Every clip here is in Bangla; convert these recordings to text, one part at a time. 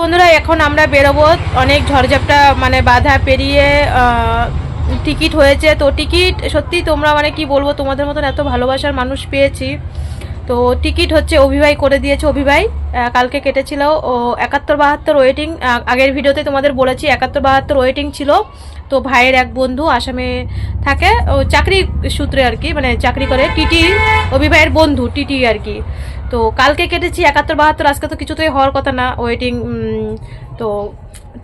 বন্ধুরা, এখন আমরা বেরোবো। অনেক ঝড়ঝাপটা মানে বাধা পেরিয়ে টিকিট হয়েছে। তো টিকিট, সত্যি তোমরা মানে কি বলব, তোমাদের মতন এত ভালোবাসার মানুষ পেয়েছি। তো টিকিট হচ্ছে অভিভাই করে দিয়েছে। অভিভাই কালকে কেটেছিল। ও, একাত্তর বাহাত্তর ওয়েটিং আগের ভিডিওতে তোমাদের বলেছি, একাত্তর বাহাত্তর ওয়েটিং ছিল। তো ভাইয়ের এক বন্ধু আসামে থাকে, ও চাকরি সূত্রে আর কি মানে চাকরি করে, টিটি, অভিভাইয়ের বন্ধু, টিটি আর কি। তো কালকে কেটেছি, একাত্তর, বাহাত্তর, আজকে তো কিছুতেই হওয়ার কথা না ওয়েটিং তো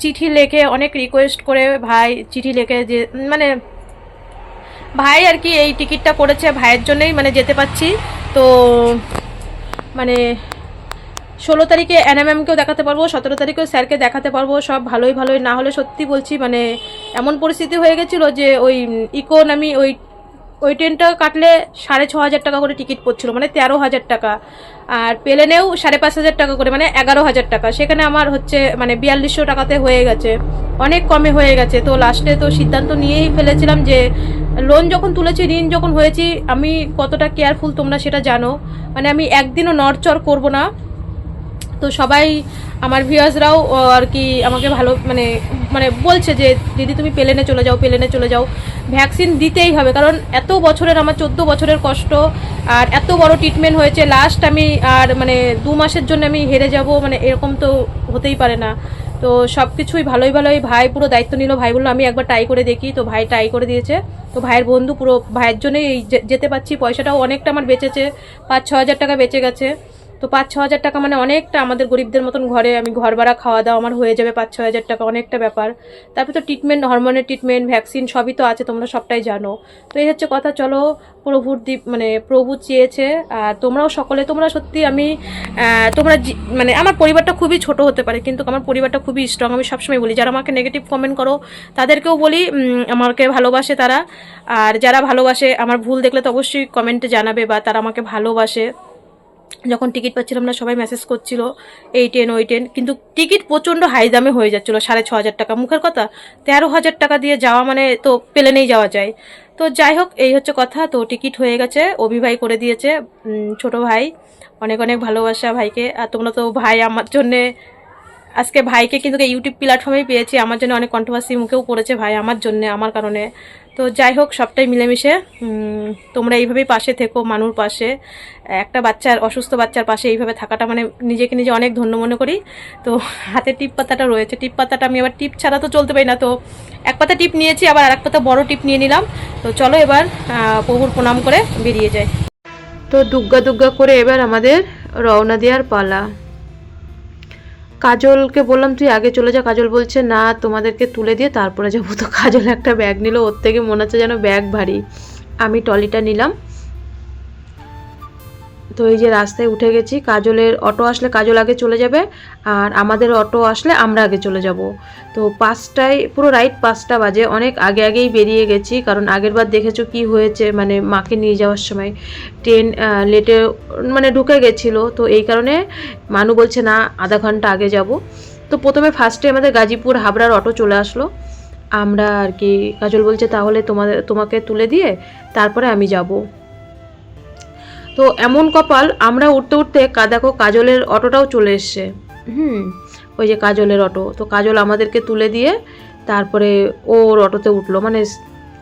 চিঠি লেখে অনেক রিকোয়েস্ট করে ভাই, চিঠি লেখে যে মানে ভাই আর কি এই টিকিটটা করেছে ভাইয়ের জন্যই মানে যেতে পাচ্ছি, তো মানে ষোলো তারিখে এনএমএমকেও দেখাতে পারব, সতেরো তারিখেও স্যারকে দেখাতে পারব, সব ভালোই ভালোই। না হলে সত্যি বলছি মানে এমন পরিস্থিতি হয়ে গেছিল যে ওই ইকোনমি ওই ওই ট্রেনটা কাটলে সাড়ে ছ হাজার টাকা করে টিকিট পড়ছিল মানে তেরো হাজার টাকা। আর প্লেনেও সাড়ে পাঁচ হাজার টাকা করে মানে এগারো হাজার টাকা। সেখানে আমার হচ্ছে মানে বিয়াল্লিশশো টাকাতে হয়ে গেছে। অনেক কমে হয়ে গেছে। তো লাস্টে তো সিদ্ধান্ত নিয়েই ফেলেছিলাম যে লোন যখন তুলেছি, ঋণ যখন হয়েছি, আমি কতটা কেয়ারফুল তোমরা সেটা জানো। মানে আমি একদিনও নড়চড় করব না। তো সবাই, আমার ভিউয়ার্সরাও আর কি, আমাকে ভালো মানে মানে বলছে যে, দিদি, তুমি প্লেনে চলে যাও, প্লেনে চলে যাও। ভ্যাকসিন দিতেই হবে, কারণ এত বছরের, আমার চোদ্দ বছরের কষ্ট, আর এত বড় ট্রিটমেন্ট হয়েছে। লাস্ট আমি আর মানে দু মাসের জন্য আমি হেরে যাব মানে এরকম তো হতেই পারে না। তো সব কিছুই ভালোই ভালোই। ভাই পুরো দায়িত্ব নিল, ভাই বলল, আমি একবার ট্রাই করে দেখি। তো ভাই ট্রাই করে দিয়েছে। তো ভাইয়ের বন্ধু পুরো, ভাইয়ের জন্যই যেতে পাচ্ছি পয়সাটাও অনেকটা আমার বেঁচেছে পাঁচ ছ হাজার টাকা বেঁচে গেছে। তো পাঁচ ছ হাজার টাকা মানে অনেকটা আমাদের গরিবদের মতন ঘরে আমি ঘর ভাড়া খাওয়া দাওয়া আমার হয়ে যাবে পাঁচ ছ হাজার টাকা অনেকটা ব্যাপার। তারপর তো ট্রিটমেন্ট হরমোনের ট্রিটমেন্ট ভ্যাকসিন সবই তো আছে, তোমরা সবটাই জানো। তো এই হচ্ছে কথা, চলো প্রভুর দ্বীপ মানে প্রভু চেয়েছে, আর তোমরাও সকলে, তোমরা সত্যি আমি তোমরা মানে আমার পরিবারটা খুবই ছোট হতে পারে, কিন্তু আমার পরিবারটা খুবই স্ট্রং আমি সবসময় বলি, যারা আমাকে নেগেটিভ কমেন্ট করো, তাদেরকেও বলি আমাকে ভালোবাসে তারা। আর যারা ভালোবাসে, আমার ভুল দেখলে তো অবশ্যই কমেন্টে জানাবে, বা তারা আমাকে ভালোবাসে। যখন টিকিট পাচ্ছিলাম না, সবাই মেসেজ করছিল, এই টেন ওই টেন কিন্তু টিকিট প্রচণ্ড হাই দামে হয়ে যাচ্ছিল, সাড়ে ছ হাজার টাকা। মুখের কথা, তেরো হাজার টাকা দিয়ে যাওয়া মানে তো প্লেনেই যাওয়া যায়। তো যাই হোক, এই হচ্ছে কথা। তো টিকিট হয়ে গেছে অভিভাই করে দিয়েছে ছোট ভাই। অনেক অনেক ভালোবাসা ভাইকে। আর তোমরা তো ভাই, আমার জন্যে, আজকে ভাইকে কিন্তু ইউটিউব প্ল্যাটফর্মেই পেয়েছি। আমার জন্য অনেক কন্ট্রোভার্সি মুখেও পড়েছে ভাই, আমার জন্য, আমার কারণে। তো যাই হোক, সবটাই মিলেমিশে তোমরা এইভাবেই পাশে থেকো, মানুর পাশে। একটা বাচ্চার, অসুস্থ বাচ্চার পাশে এইভাবে থাকাটা মানে নিজেকে নিজে অনেক ধন্য মনে করি। তো হাতে টিপ পাতাটা রয়েছে। টিপ পাতাটা আমি আবার টিপ ছাড়া তো চলতে পারি না। তো এক পাতা টিপ নিয়েছি, আবার আর এক পাতা বড় টিপ নিয়ে নিলাম। তো চলো এবার প্রভুর প্রণাম করে বেরিয়ে যাই। তো দুগ্গা দুগ্গা করে এবার আমাদের রওনা দেওয়ার পালা। কাজলকে বললাম, তুই আগে চলে যা। কাজল বলছে, না, তোমাদেরকে তুলে দিয়ে তারপরে যাব। তো কাজল একটা ব্যাগ নিল, ওর থেকে মনে হচ্ছে যেন ব্যাগ ভারী। আমি টলিটা নিলাম তো এই যে রাস্তায় উঠে গেছি, কাজলের অটো আসলে কাজল আগে চলে যাবে আর আমাদের অটো আসলে আমরা আগে চলে যাব। তো পাঁচটায়, পুরো রাইট পাঁচটা বাজে, অনেক আগে আগেই বেরিয়ে গেছি, কারণ আগের বার দেখেছ কি হয়েছে মানে মাকে নিয়ে যাওয়ার সময়। ট্রেন লেটে মানে ঢুকে গেছিল, তো এই কারণে মানু বলছে, না, আধা ঘণ্টা আগে যাব। তো প্রথমে ফার্স্টে আমাদের গাজীপুর হাবড়ার অটো চলে আসলো। আমরা আর কি, কাজল বলছে, তাহলে তোমাদের, তোমাকে তুলে দিয়ে তারপরে আমি যাব। তো এমন কপাল আমরা উঠতে উঠতে দেখো কাজলের অটোটাও চলে এসছে। হুম, ওই যে কাজলের অটো। তো কাজল আমাদেরকে তুলে দিয়ে তারপরে ওর অটোতে উঠল। মানে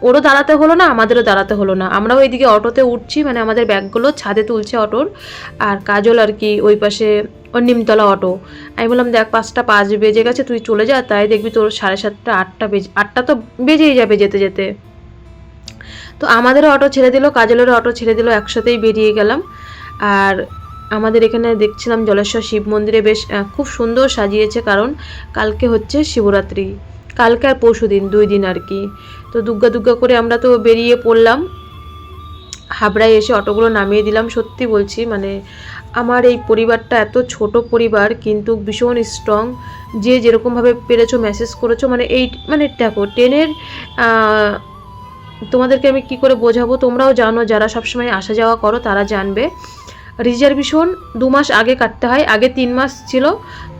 ওরও দাঁড়াতে হলো না, আমাদেরও দাঁড়াতে হলো না। আমরাও ওইদিকে অটোতে উঠছি মানে আমাদের ব্যাগগুলো ছাদে তুলছে অটোর। আর কাজল আর কি ওই পাশে ওর নিমতলা অটো। আমি বললাম, দেখ, পাঁচটা পাঁচ বেজে গেছে, তুই চলে যা, তাই দেখবি তোর সাড়ে সাতটা, আটটা বেজে, আটটা তো বেজেই যাবে যেতে যেতে। তো আমাদেরও অটো ছেড়ে দিল কাজলেরও অটো ছেড়ে দিল, একসাথেই বেরিয়ে গেলাম। আর আমাদের এখানে দেখছিলাম জলেশ্বর শিব মন্দিরে বেশ খুব সুন্দর সাজিয়েছে কারণ কালকে হচ্ছে শিবরাত্রি। কালকে আর পরশু দিন, দুই দিন আর কি। তো দুগ্গা দুগ্গা করে আমরা তো বেরিয়ে পড়লাম। হাবড়ায় এসে অটোগুলো নামিয়ে দিলাম, সত্যি বলছি মানে আমার এই পরিবারটা এত ছোট পরিবার, কিন্তু ভীষণ স্ট্রং যে যেরকমভাবে পেরেছ মেসেজ করেছ মানে এই মানে দেখো ট্রেনের তোমাদেরকে আমি কি করে বোঝাবো? তোমরাও জানো, যারা সবসময় আসা যাওয়া করো, তারা জানবে। রিজার্ভেশন দু মাস আগে কাটতে হয়, আগে তিন মাস ছিল।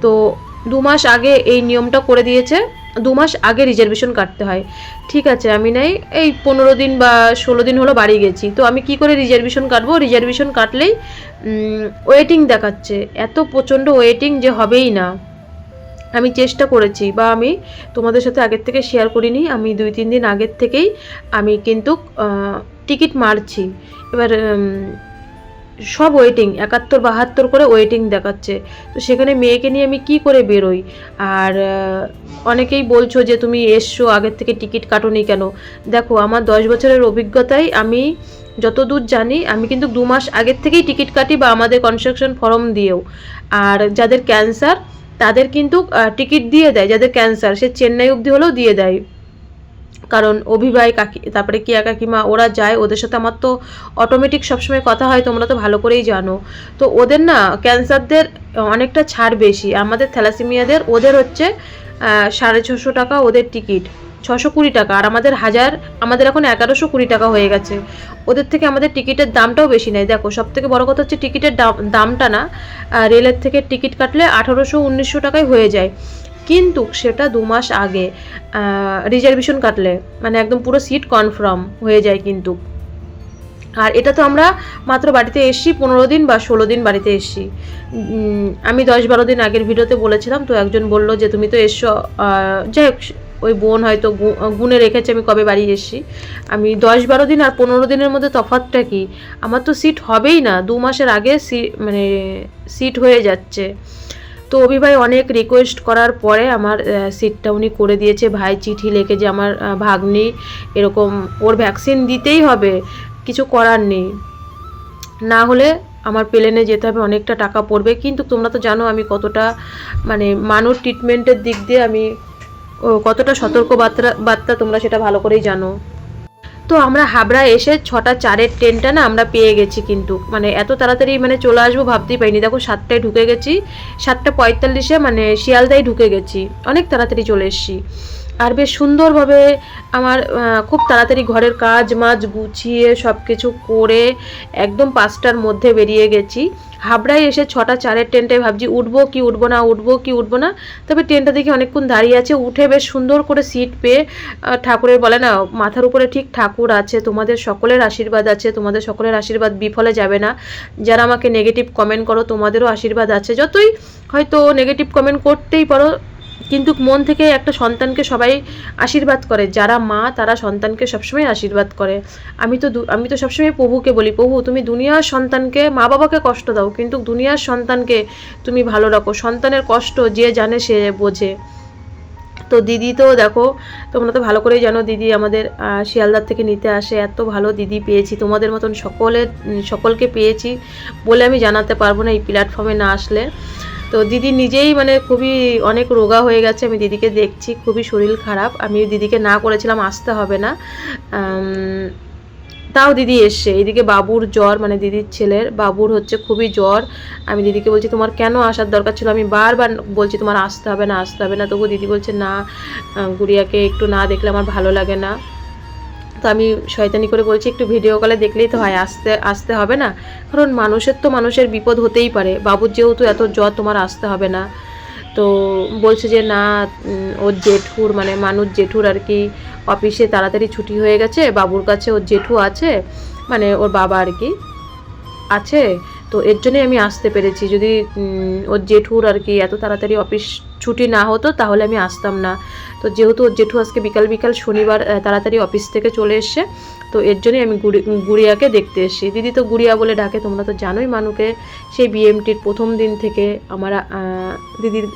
তো দু মাস আগে এই নিয়মটা করে দিয়েছে, দু মাস আগে রিজার্ভেশন কাটতে হয়। ঠিক আছে, আমি নাই, এই পনেরো দিন বা ষোলো দিন হলো বাড়ি গেছি। তো আমি কি করে রিজার্ভেশন কাটবো? রিজার্ভেশন কাটলেই ওয়েটিং দেখাচ্ছে। এত প্রচণ্ড ওয়েটিং যে হবেই না। আমি চেষ্টা করেছি বা আমি তোমাদের সাথে আগের থেকে শেয়ার করিনি। আমি দুই, তিন দিন আগের থেকেই আমি কিন্তু টিকিট মারছি। এবার সব ওয়েটিং একাত্তর, বাহাত্তর করে ওয়েটিং দেখাচ্ছে। তো সেখানে মেয়েকে নিয়ে আমি কি করে বেরোই? আর অনেকেই বলছো যে তুমি এসছো, আগের থেকে টিকিট কাটোনি কেন? দেখো, আমার দশ বছরের অভিজ্ঞতায় আমি যতদূর জানি, আমি কিন্তু দু মাস আগের থেকেই টিকিট কাটি বা আমাদের কনস্ট্রাকশন ফর্ম দিয়েও। আর যাদের ক্যান্সার তাদের কিন্তু টিকিট দিয়ে দেয়, যাদের ক্যান্সার, সে চেন্নাই অবধি হলেও দিয়ে দেয়। কারণ অভিভাই কাকি, তারপরে কিয়া কাকিমা, ওরা যায়, ওদের সাথে আমার তো অটোমেটিক সবসময় কথা হয়, তোমরা তো ভালো করেই জানো। তো ওদের না, ক্যান্সারদের অনেকটা ছাড় বেশি। আমাদের থ্যালাসিমিয়াদের, ওদের হচ্ছে সাড়ে ছশো টাকা ওদের টিকিট। ছশো কুড়ি টাকা। আর আমাদের হাজার, আমাদের এখন এগারোশো কুড়ি টাকা হয়ে গেছে। ওদের থেকে আমাদের টিকিটের দামটাও বেশি নেই দেখো সব থেকে বড়ো কথা হচ্ছে টিকিটের দাম, দামটা না রেলের থেকে টিকিট কাটলে আঠারোশো উনিশশো টাকায় হয়ে যায়। কিন্তু সেটা দু মাস আগে রিজার্ভেশন কাটলে মানে একদম পুরো সিট কনফার্ম হয়ে যায় কিন্তু। আর এটা তো আমরা মাত্র বাড়িতে এসছি, পনেরো দিন বা ষোলো দিন বাড়িতে এসছি। আমি দশ বারো দিন আগের ভিডিওতে বলেছিলাম, তো একজন বলল যে, তুমি তো এসছো যাই হোক ওই বোন হয়তো গুনে রেখেছে, আমি কবে বাড়ি এসছি? আমি দশ বারো দিন আর পনেরো দিনের মধ্যে তফাৎটা কি? আমার তো সিট হবেই না, দু মাসের আগে সি মানে সিট হয়ে যাচ্ছে। তো অভি ভাই অনেক রিকোয়েস্ট করার পরে আমার সিটটা উনি করে দিয়েছে। ভাই চিঠি লিখে যে আমার ভাগ্নি এরকম ওর ভ্যাকসিন দিতেই হবে, কিছু করার নেই। না হলে আমার প্লেনে যেতে হবে, অনেকটা টাকা পড়বে। কিন্তু তোমরা তো জানো আমি কতটা মানে মানুষ ট্রিটমেন্টের দিক দিয়ে আমি কতটা সতর্ক বার্তা বার্তা তোমরা সেটা ভালো করেই জানো। তো আমরা হাবড়া এসে ছটা চারের ট্রেনটা না আমরা পেয়ে গেছি কিন্তু। মানে এত তাড়াতাড়ি মানে চলে আসব ভাবতেই পাইনি দেখো সাতটায় ঢুকে গেছি, সাতটা পঁয়তাল্লিশে মানে শিয়ালদায় ঢুকে গেছি। অনেক তাড়াতাড়ি চলে এসেছি। আর বেশ সুন্দরভাবে আমার খুব তাড়াতাড়ি ঘরের কাজ মাজ গুছিয়ে সব কিছু করে একদম পাঁচটার মধ্যে বেরিয়ে গেছি। হাবড়ায় এসে ছটা চারের ট্রেনটায় ভাবছি, উঠবো কি উঠবো না, উঠবো কি উঠবো না? তবে ট্রেনটা দেখি অনেকক্ষণ দাঁড়িয়ে আছে। উঠে বেশ সুন্দর করে সিট পেয়ে ঠাকুরের বলে না, মাথার উপরে ঠিক ঠাকুর আছে, তোমাদের সকলের আশীর্বাদ আছে, তোমাদের সকলের আশীর্বাদ বিফলে যাবে না। যারা আমাকে নেগেটিভ কমেন্ট করো, তোমাদেরও আশীর্বাদ আছে। যতই হয়তো নেগেটিভ কমেন্ট করতেই পারো কিন্তু মন থেকে একটা সন্তানকে সবাই আশীর্বাদ করে। যারা মা, তারা সন্তানকে সবসময় আশীর্বাদ করে। আমি তো আমি তো সবসময় প্রভুকে বলি, প্রভু, তুমি দুনিয়ার সন্তানকে মা বাবাকে কষ্ট দাও, কিন্তু দুনিয়ার সন্তানকে তুমি ভালো রাখো। সন্তানের কষ্ট যে জানে সে বোঝে। তো দিদি তো দেখো, তোমরা তো ভালো করেই জানো দিদি আমাদের শিয়ালদার থেকে নিতে আসে। এত ভালো দিদি পেয়েছি, তোমাদের মতন সকলের, সকলকে পেয়েছি বলে আমি জানাতে পারব না এই প্ল্যাটফর্মে না আসলে। তো দিদি নিজেই মানে খুবই অনেক রোগা হয়ে গেছে, আমি দিদিকে দেখছি, খুবই শরীর খারাপ। আমি দিদিকে না করেছিলাম, আসতে হবে না। তাও দিদি এসছে এদিকে বাবুর জ্বর মানে দিদির ছেলের, বাবুর হচ্ছে খুবই জ্বর। আমি দিদিকে বলছি, তোমার কেন আসার দরকার ছিল? আমি বারবার বলছি, তোমার আসতে হবে না, আসতে হবে না। তবু দিদি বলছে, না গুড়িয়াকে একটু না দেখলে আমার ভালো লাগে না। তো আমি শয়তানি করে বলছি, একটু ভিডিও কলে দেখলেই তো হয়, আসতে আসতে হবে না। কারণ মানুষের তো মানুষের বিপদ হতেই পারে। বাবুর যেহেতু এত জ্বর, তোমার আসতে হবে না। তো বলছে যে, না ওর জেঠুর মানে মানুষ জেঠুর আর কি অফিসে তাড়াতাড়ি ছুটি হয়ে গেছে। বাবুর কাছে ওর জেঠু আছে মানে ওর বাবা আর কি আছে। তো এর জন্যই আমি আসতে পেরেছি। যদি ওর জেঠুর আর কি এত তাড়াতাড়ি অফিস ছুটি না হতো, তাহলে আমি আসতাম না। তো যেহেতু ওর জেঠু আজকে বিকাল বিকাল শনিবার তাড়াতাড়ি অফিস থেকে চলে এসছে, তো এর জন্যই আমি গুড়ি, গুড়িয়াকে দেখতে এসেছি। দিদি তো গুড়িয়া বলে ডাকে, তোমরা তো জানোই মানুকে। সেই বিএমটির প্রথম দিন থেকে আমার দিদির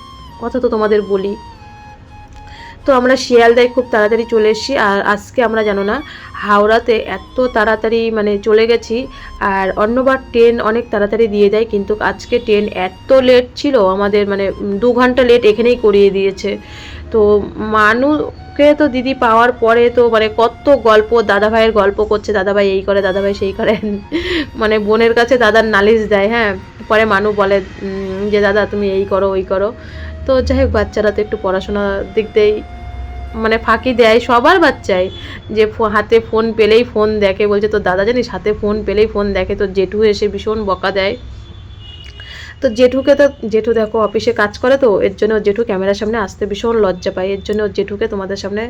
কথা তো তোমাদের বলি। তো আমরা শিয়ালদায় খুব তাড়াতাড়ি চলে এসেছি। আর আজকে আমরা জানো না, হাওড়াতে এত তাড়াতাড়ি মানে চলে গেছি। আর অন্যবার ট্রেন অনেক তাড়াতাড়ি দিয়ে দেয়, কিন্তু আজকে ট্রেন এত লেট ছিল, আমাদের মানে দু ঘণ্টা লেট এখানেই করিয়ে দিয়েছে। তো মানুকে তো দিদি পাওয়ার পরে তো মানে কত গল্প দাদা ভাইয়ের গল্প করছে দাদা ভাই এই করে দাদা ভাই সেই করে। মানে বোনের কাছে দাদার নালিশ দেয় হ্যাঁ? পরে মানু বলে যে দাদা তুমি এই করো, ওই করো। তো যাই হোক, বাচ্চারা তো একটু পড়াশোনার দিক দিয়েই মানে ফাঁকি দেয় সবার বাচ্চাই, যে হাতে ফোন পেলেই ফোন দেখে, বলছে তো দাদা জানিস হাতে ফোন পেলেই ফোন দেখে তো জেঠু এসে ভীষণ বকা দেয়। তো জেঠুকে তো জেঠু দেখো অফিসে কাজ করে তো, এর জন্য জেঠু ক্যামেরার সামনে আসতে ভীষণ লজ্জা পায়, এর জন্য জেঠুকে তোমাদের সামনে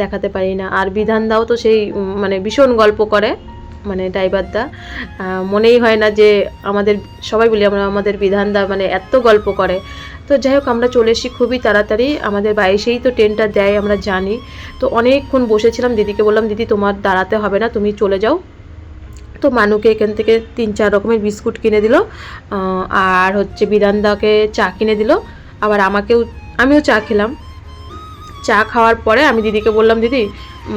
দেখাতে পারি না। আর বিধান দাও তো সেই মানে ভীষণ গল্প করে মানে ড্রাইভারদা মনেই হয় না যে আমাদের সবাই বলি আমরা আমাদের বিধানদা মানে এত গল্প করে। তো যাই হোক, আমরা চলে এসেছি খুবই তাড়াতাড়ি। আমাদের বাইশেই তো ট্রেনটা দেয়, আমরা জানি। তো অনেকক্ষণ বসেছিলাম, দিদিকে বললাম, দিদি, তোমার দাঁড়াতে হবে না, তুমি চলে যাও। তো মানুকে এখান থেকে তিন চার রকমের বিস্কুট কিনে দিল আর হচ্ছে বিরান্দাকে চা কিনে দিল। আবার আমাকেও, আমিও চা খেলাম। চা খাওয়ার পরে আমি দিদিকে বললাম, দিদি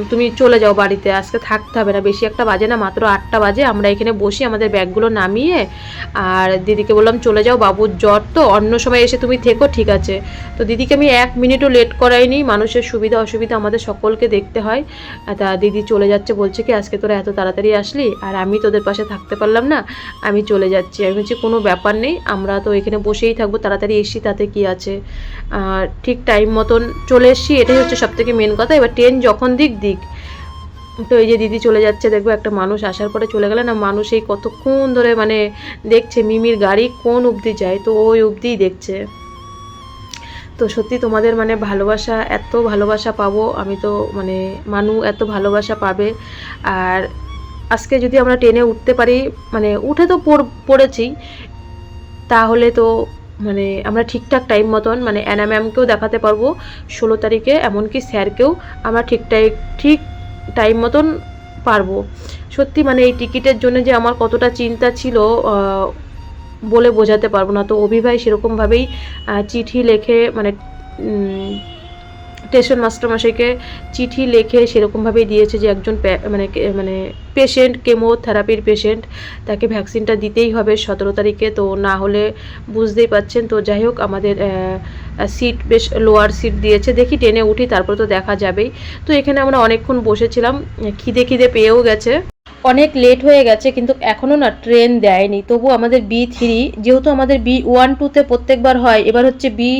তুমি চলে যাও বাড়িতে। আজকে থাকতে হবে না। বেশি একটা বাজে না, মাত্র আটটা বাজে। আমরা এখানে বসি, আমাদের ব্যাগগুলো নামিয়ে। আর দিদিকে বললাম, চলে যাও, বাবুর জ্বর তো। অন্য সময় এসে তুমি থেকো, ঠিক আছে। তো দিদিকে আমি এক মিনিটও লেট করাইনি। মানুষের সুবিধা, অসুবিধা আমাদের সকলকে দেখতে হয়। তা দিদি চলে যাচ্ছে, বলছে কি, আজকে তোরা এত তাড়াতাড়ি আসলি? আর আমি তোদের পাশে থাকতে পারলাম না। আমি চলে যাচ্ছি। আমি বলছি, কোনো ব্যাপার নেই। আমরা তো এখানে বসেই থাকব। তাড়াতাড়ি এসছি তাতে কি আছে? ঠিক টাইম মতন চলে এসছি। এটাই হচ্ছে সব থেকে মেন কথা। এবার ট্রেন যখন দিক দিক। তো এই যে দিদি চলে যাচ্ছে, দেখব একটা মানুষ আসার পরে চলে গেলে না মানুষ এই কতক্ষণ ধরে মানে দেখছে, মিমির গাড়ি কোন অবধি যায়? তো ওই অবধিই দেখছে। তো সত্যি তোমাদের মানে ভালোবাসা, এত ভালোবাসা পাবো আমি তো মানে মানু এত ভালোবাসা পাবে। আর আজকে যদি আমরা ট্রেনে উঠতে পারি মানে উঠে তো পড়- পড়েছি, তাহলে তো মানে আমরা ঠিকঠাক টাইম মতন মানে অ্যানা ম্যামকেও দেখাতে পারব ষোলো তারিখে, এমনকি স্যারকেও আমরা ঠিক টাই ঠিক টাইম মতন পারব। সত্যি মানে এই টিকিটের জন্য যে আমার কতটা চিন্তা ছিল বলে বোঝাতে পারব না। তো অভিভাই সেরকমভাবেই চিঠি লেখে মানে স্টেশন মাস্টারমশাইকে চিঠি লিখে সেরকমভাবেই দিয়েছে যে একজন মানে মানে পেশেন্ট কেমোথেরাপির পেশেন্ট তাকে ভ্যাকসিনটা দিতেই হবে সতেরো তারিখে। তো না হলে বুঝতেই পাচ্ছেন। তো যাই হোক, আমাদের সিট বেশ লোয়ার সিট দিয়েছে। দেখি ট্রেনে উঠি, তারপর তো দেখা যাবেই। তো এখানে আমরা অনেকক্ষণ বসেছিলাম। খিদে খিদে পেয়েও গেছে। অনেক লেট হয়ে গেছে, কিন্তু এখনও না ট্রেন দেয়নি। তবু আমাদের বি থ্রি যেহেতু আমাদের বি ওয়ান টুতে প্রত্যেকবার হয়, এবার হচ্ছে বি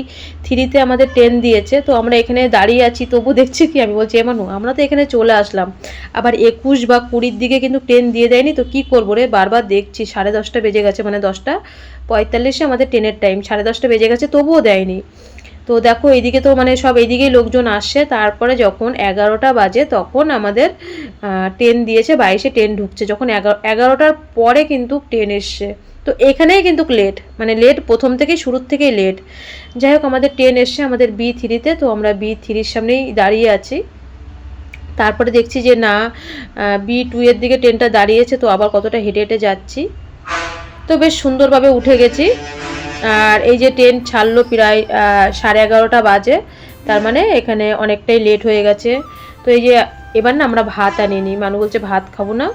থ্রিতে আমাদের ট্রেন দিয়েছে, তো আমরা এখানে দাঁড়িয়ে আছি, তবু দেখছি কি? আমি বলছি এমানু আমরা তো এখানে চলে আসলাম। আবার একুশ বা কুড়ির দিকে কিন্তু ট্রেন দিয়ে দেয়নি, তো কি করব রে? বারবার দেখছি, সাড়ে দশটা বেজে গেছে মানে দশটা পঁয়তাল্লিশে আমাদের ট্রেনের টাইম সাড়ে দশটা বেজে গেছে, তবুও দেয়নি। তো দেখো এইদিকে তো মানে সব এইদিকেই লোকজন আসছে। তারপরে যখন এগারোটা বাজে, তখন আমাদের ট্রেন দিয়েছে, বাইশে ট্রেন ঢুকছে। যখন এগারো, এগারোটার পরে কিন্তু ট্রেন এসছে। তো এখানেই কিন্তু লেট মানে লেট প্রথম থেকেই, শুরুর থেকেই লেট যাই হোক, আমাদের ট্রেন এসছে, আমাদের বি থ্রিতে তো। আমরা বি থ্রির সামনেই দাঁড়িয়ে আছি। তারপরে দেখছি যে, না বি টু এর দিকে ট্রেনটা দাঁড়িয়েছে, তো আবার কতটা হেঁটে হেঁটে যাচ্ছি। তো বেশ সুন্দরভাবে উঠে গেছি। আর এই যে ট্রেন ছাড়লো প্রায় সাড়ে এগারোটা বাজে, তার মানে এখানে অনেকটাই লেট হয়ে গেছে। তো এই যে এবার না আমরা ভাত আনিনি। মানু বলছে, ভাত খাব না,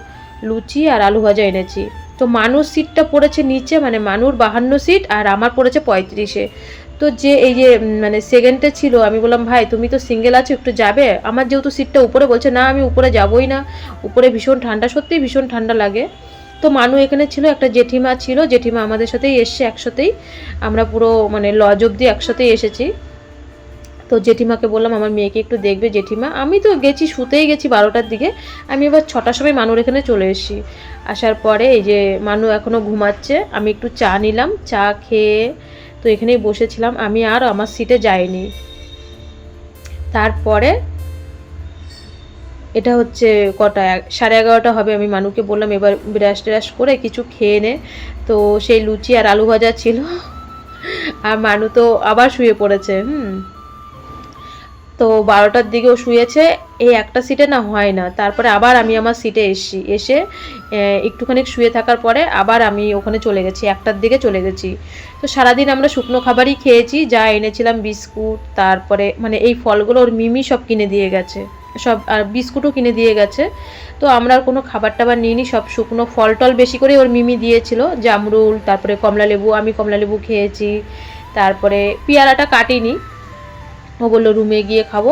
লুচি আর আলু ভাজা এনেছি। তো মানুষ সিটটা পড়েছে নিচে মানে মানুর বাহান্ন সিট আর আমার পড়েছে পঁয়ত্রিশে। তো যে এই যে মানে সেকেন্ডে ছিল, আমি বললাম, ভাই, তুমি তো সিঙ্গেল আছো, একটু যাবে? আমার যেহেতু সিটটা উপরে, বলছে, না, আমি উপরে যাবই না। উপরে ভীষণ ঠান্ডা, সত্যিই ভীষণ ঠান্ডা লাগে। তো মানু এখানে ছিল, একটা জেঠিমা ছিল, জেঠিমা আমাদের সাথেই এসছে একসাথেই। আমরা পুরো মানে লজ অব্দি একসাথেই এসেছি। তো জেঠিমাকে বললাম, আমার মেয়েকে একটু দেখবে জেঠিমা। আমি তো গেছি, শুতেই গেছি বারোটার দিকে। আমি এবার ছটার সময় মানুর এখানে চলে এসেছি। আসার পরে এই যে মানু এখনও ঘুমাচ্ছে, আমি একটু চা নিলাম। চা খেয়ে তো এখানেই বসেছিলাম। আমি আর আমার সিটে যাইনি। তারপরে এটা হচ্ছে কটা, সাড়ে এগারোটা হবে আমি মানুকে বললাম, এবার ব্রাশ ট্রাশ করে কিছু খেয়ে নে। তো সেই লুচি আর আলু ভাজা ছিল। আর মানু তো আবার শুয়ে পড়েছে, হুম। তো বারোটার দিকেও শুয়েছে, এই একটা সিটে না হয় না। তারপরে আবার আমি আমার সিটে এসছি এসে একটুখানি শুয়ে থাকার পরে আবার আমি ওখানে চলে গেছি, একটার দিকে চলে গেছি। তো সারাদিন আমরা শুকনো খাবারই খেয়েছি, যা এনেছিলাম বিস্কুট, তারপরে মানে এই ফলগুলো ওর মিমি সব কিনে দিয়ে গেছে। সব, আর বিস্কুটও কিনে দিয়ে গেছে। তো আমরা আর কোনো খাবার টাবার নিইনি, সব শুকনো ফল টল বেশি করে ওর মিমি দিয়েছিল। জামরুল, তারপরে কমলা লেবু আমি কমলা লেবু খেয়েছি, তারপরে পেয়ারাটা কাটিনি। ও বলল, রুমে গিয়ে খাব।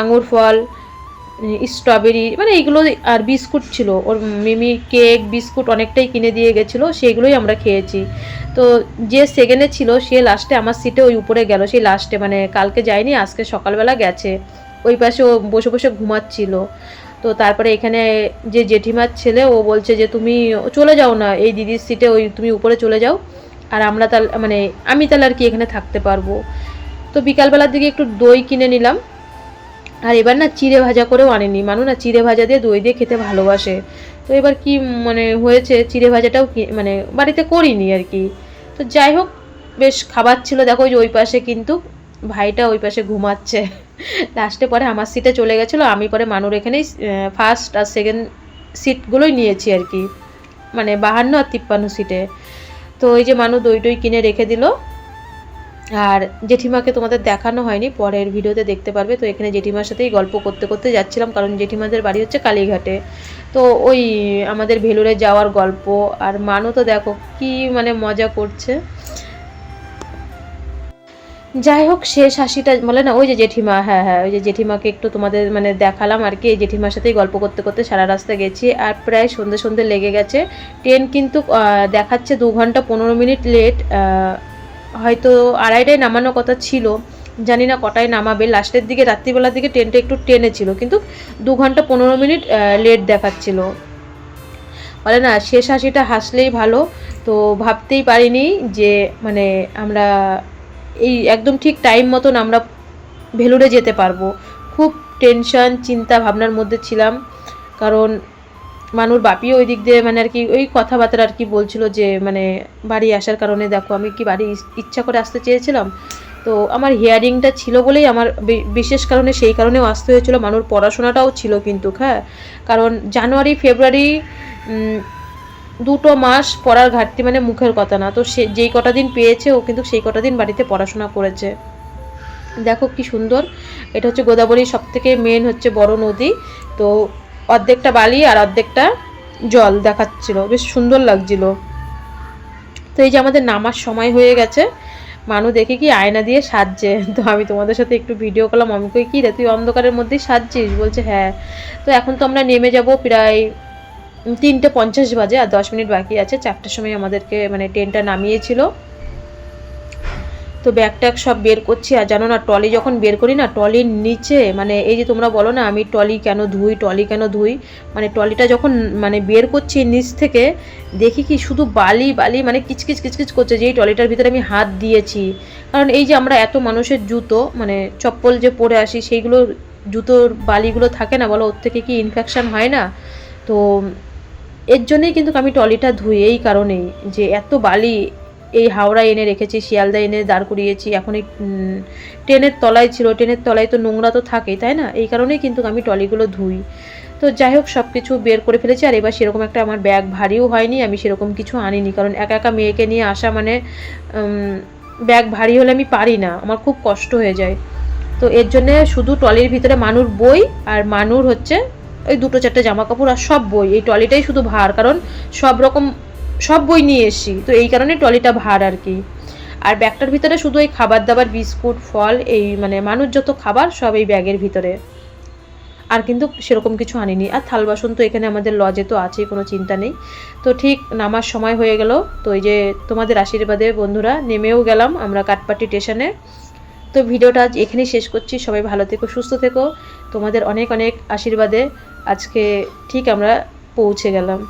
আঙুর ফল, স্ট্রবেরি মানে এইগুলো আর বিস্কুট ছিল। ওর মিমি কেক, বিস্কুট অনেকটাই কিনে দিয়ে গেছিল সেগুলোই আমরা খেয়েছি। তো যে সেকেন্ডে ছিল, সে লাস্টে আমার সিটে ওই উপরে গেল। সেই লাস্টে মানে কালকে যায়নি, আজকে সকালবেলা গেছে। ওই পাশে ও বসে বসে ঘুমাচ্ছিল। তো তারপরে এখানে যে জেঠিমার ছেলে, ও বলছে যে, তুমি চলে যাও না, এই দিদির সিটে ওই তুমি উপরে চলে যাও, আর আমরা তাহলে মানে আমি তাহলে আর কি এখানে থাকতে পারব। তো বিকালবেলার দিকে একটু দই কিনে নিলাম। আর এবার না চিড়ে ভাজা করেও আনেনি। মানু না চিড়ে ভাজা দিয়ে দই দিয়ে খেতে ভালোবাসে। তো এবার কি মানে হয়েছে, চিড়ে ভাজাটাও মানে বাড়িতে করিনি আর কি। তো যাই হোক, বেশ খাবার ছিল। দেখো ওই পাশে কিন্তু ভাইটা ওই পাশে ঘুমাচ্ছে। লাস্টে পরে আমার সিটে চলে গেছিল, আমি পরে মানুর এখানেই ফার্স্ট আর সেকেন্ড সিটগুলোই নিয়েছি আর কি। মানে বাহান্ন আর তিপ্পান্ন সিটে তো ওই যে মানু দই টই কিনে রেখে দিল। আর জেঠিমাকে তোমাদের দেখানো হয়নি, পরের ভিডিওতে দেখতে পারবে। তো এখানে জেঠিমার সাথেই গল্প করতে করতে যাচ্ছিলাম, কারণ জেঠিমাদের বাড়ি হচ্ছে কালীঘাটে। তো ওই আমাদের ভেলুরে যাওয়ার গল্প, আর মানু তো দেখো কি মানে মজা করছে। যাই হোক শেষ হাসিটা বলে না, ওই যে জেঠিমা হ্যাঁ হ্যাঁ ওই যে জেঠিমাকে একটু তোমাদের মানে দেখালাম আর কি। এই জেঠিমার সাথেই গল্প করতে করতে সারা রাস্তা গেছি আর প্রায় সন্ধে সন্ধে লেগে গেছে। ট্রেন কিন্তু দেখাচ্ছে দু ঘণ্টা পনেরো মিনিট লেট হয়তো আড়াইটায় নামানোর কথা ছিল। জানি না কটায় নামাবে। লাস্টের দিকে, রাত্রিবেলার দিকে ট্রেনটা একটু ট্রেনে ছিল, কিন্তু দু ঘণ্টা পনেরো মিনিট লেট দেখাচ্ছিল। বলে না শেষ হাসিটা হাসলেই ভালো। তো ভাবতেই পারিনি যে মানে আমরা এই একদম ঠিক টাইম মতন আমরা ভেলুরে যেতে পারব। খুব টেনশন চিন্তা ভাবনার মধ্যে ছিলাম। কারণ মানুর বাপিও ওই দিক দিয়ে মানে আর কি, ওই কথাবার্তা আর কি বলছিল যে মানে বাড়ি আসার কারণে দেখো আমি কি বাড়ি ইচ্ছা করে আসতে চেয়েছিলাম? তো আমার হিয়ারিংটা ছিল বলেই আমার বিশেষ কারণে সেই কারণেও আসতে হয়েছিল। মানুর পড়াশোনাটাও ছিল কিন্তু হ্যাঁ। কারণ জানুয়ারি, ফেব্রুয়ারি দুটো মাস পড়ার ঘাটতি মানে মুখের কথা না। তো সে যেই কটা দিন পেয়েছে, ও কিন্তু সেই কটা দিন বাড়িতে পড়াশোনা করেছে। দেখো কি সুন্দর। এটা হচ্ছে গোদাবরীর সব থেকে মেন হচ্ছে বড় নদী। তো অর্ধেকটা বালি আর অর্ধেকটা জল দেখাচ্ছিল। বেশ সুন্দর লাগছিল। তো এই যে আমাদের নামার সময় হয়ে গেছে। মানু দেখে কি আয়না দিয়ে সাজছে। তো আমি তোমাদের সাথে একটু ভিডিও করলাম। আমি কই, কি রে, তুই অন্ধকারের মধ্যেই সাজছিস? বলছে হ্যাঁ। তো এখন তো আমরা নেমে যাব প্রায় তিনটে পঞ্চাশ বাজে আর দশ মিনিট বাকি আছে। চারটার সময় আমাদেরকে মানে ট্রেনটা নামিয়েছিল। তো ব্যাগ ট্যাগ সব বের করছি। আর জানো না, ট্রলি যখন বের করি না, ট্রলির নিচে মানে এই যে তোমরা বলো না, আমি ট্রলি কেন ধুই, ট্রলি কেন ধুই মানে ট্রলিটা যখন মানে বের করছি নিচ থেকে, দেখি কি শুধু বালি বালি মানে কিচকিচ কিচকিচ করছে যে এই ট্রলিটার ভিতরে আমি হাত দিয়েছি। কারণ এই যে আমরা এত মানুষের জুতো মানে চপ্পল যে পরে আসি সেইগুলো জুতোর বালিগুলো থাকে না, বলো, ওর থেকে কি ইনফেকশান হয় না? তো এর জন্যেই কিন্তু আমি ট্রলিটা ধুই, এই কারণেই যে এত বালি এই হাওড়া এনে রেখেছি, শিয়ালদা এনে দাঁড় করিয়েছি, এখন এই ট্রেনের তলায় ছিল, ট্রেনের তলায় তো নোংরা তো থাকেই, তাই না? এই কারণেই কিন্তু আমি ট্রলিগুলো ধুই। তো যাই হোক সব কিছু বের করে ফেলেছি, আর এবার সেরকম একটা আমার ব্যাগ ভারীও হয়নি, আমি সেরকম কিছু আনিনি, কারণ একা একা মেয়েকে নিয়ে আসা মানে ব্যাগ ভারী হলে আমি পারি না, আমার খুব কষ্ট হয়ে যায়। তো এর জন্যে শুধু ট্রলির ভিতরে মানুর বই আর মানুর হচ্ছে ওই দুটো চারটে জামা কাপড় আর সব বই, এই ট্রলিটাই শুধু ভার, কারণ সব রকম সব বই নিয়ে এসছি। তো এই কারণে ট্রলিটা ভার আর কি। আর ব্যাগটার ভিতরে শুধু এই খাবার দাবার বিস্কুট, ফল, এই মানে মানুষ যত খাবার, সব এই ব্যাগের ভিতরে। আর কিন্তু সেরকম কিছু আনিনি। আর থাল বাসন তো এখানে আমাদের লজে তো আছেই, কোনো চিন্তা নেই। তো ঠিক নামার সময় হয়ে গেল। তো এই যে তোমাদের আশীর্বাদে বন্ধুরা, নেমেও গেলাম আমরা কাটপাটি স্টেশনে। তো ভিডিওটা আজ এখানেই শেষ করছি। সবাই ভালো থেকো, সুস্থ থেকো। তোমাদের অনেক অনেক আশীর্বাদে আজকে ঠিক আমরা পৌঁছে গেলাম।